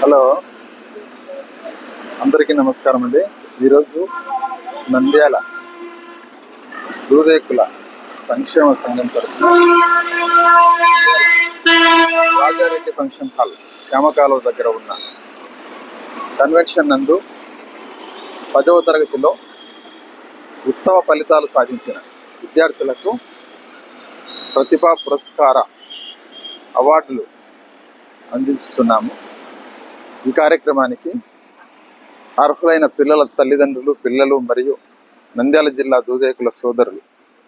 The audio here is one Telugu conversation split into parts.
హలో. అందరికీ నమస్కారం అండి. ఈరోజు నంద్యాల దూదేకుల సంక్షేమ సంఘం తరఫున రాజారెడ్డి ఫంక్షన్ హాల్ శ్యామకాలువ దగ్గర ఉన్న కన్వెన్షన్ నందు పదవ తరగతిలో ఉత్తమ ఫలితాలు సాధించిన విద్యార్థులకు ప్రతిభా పురస్కార అవార్డులు అందిస్తున్నాము. ఈ కార్యక్రమానికి అర్హులైన పిల్లల తల్లిదండ్రులు పిల్లలు మరియు నంద్యాల జిల్లా దూదేకుల సోదరులు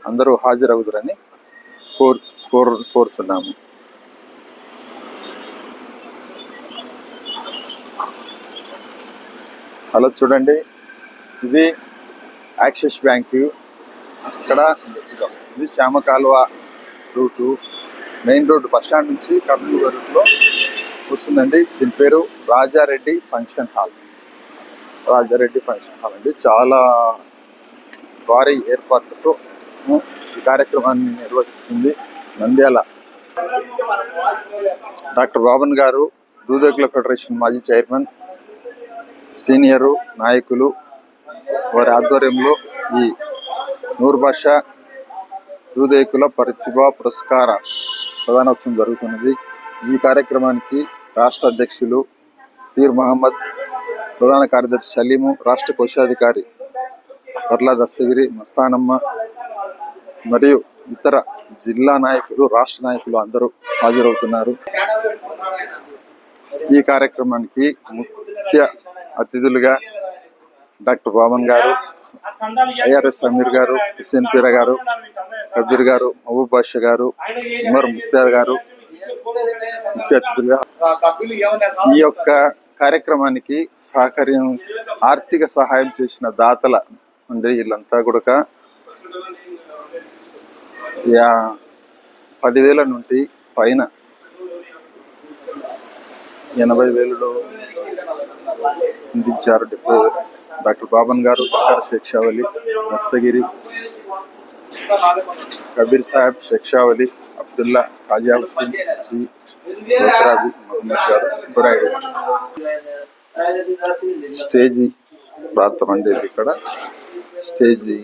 అందరూ హాజరవుదురని కోరు కోరు కోరుతున్నాము. హలో చూడండి. ఇది యాక్సిస్ బ్యాంకు. ఇక్కడ ఇది చామ కాలువ route. Main road bus stand నుంచి కర్నూలు రూట్లో వస్తుందండి. దీని పేరు Raja Reddy function hall. Raja Reddy function hall అండి. చాలా భారీ ఏర్పాట్లతో ఈ కార్యక్రమాన్ని నిర్వహిస్తుంది నంద్యాల. డాక్టర్ బాబన్ గారు దూదకుల ఫెడరేషన్ మాజీ చైర్మన్ సీనియరు నాయకులు వారి ఆధ్వర్యంలో ఈ నూరు భాష దూదేకుల ప్రతిభా పురస్కార ప్రధానోత్సవం జరుగుతున్నది. ఈ కార్యక్రమానికి రాష్ట్ర అధ్యక్షులు పీర్ మహమ్మద్ ప్రధాన కార్యదర్శి సలీము రాష్ట్ర కోశాధికారి పర్లా దస్తగిరి మస్తానమ్మ మరియు ఇతర జిల్లా నాయకులు రాష్ట్ర నాయకులు అందరూ హాజరవుతున్నారు. ఈ కార్యక్రమానికి ముఖ్య అతిథులుగా డాక్టర్ బామన్ గారు ఐఆర్ఎస్ సమీర్ గారు హుసేన్ పీర గారు కబీర్ గారు మహబూబ్ బాషా గారు ఉమర్ ముఖ్తార్ గారు ముఖ్య అతిథులుగా ఈ యొక్క కార్యక్రమానికి సహకార్యం ఆర్థిక సహాయం చేసిన దాతల అంటే వీళ్ళంతా కూడా యా పదివేల నుండి పైన ఎనభై వేలలో అందించారు డాక్టర్ బాబన్ గారు డాక్టర్ శేక్షావలి దస్తగిరి కబీర్ సాహెబ్ శేక్షావలి అబ్దుల్లా కాజా హుసేన్ జీ. సోత్రాబి మహమ్మద్ గారు సుబ్బరాయుడు స్టేజీ ప్రాంతం అండి ఇక్కడ. స్టేజీ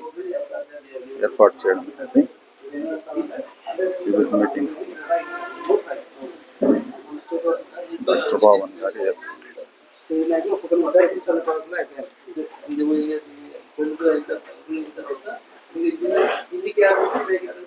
ఏర్పాటు చేయడం అనేది ఇది మీటింగ్. డాక్టర్ బాబన్ గారి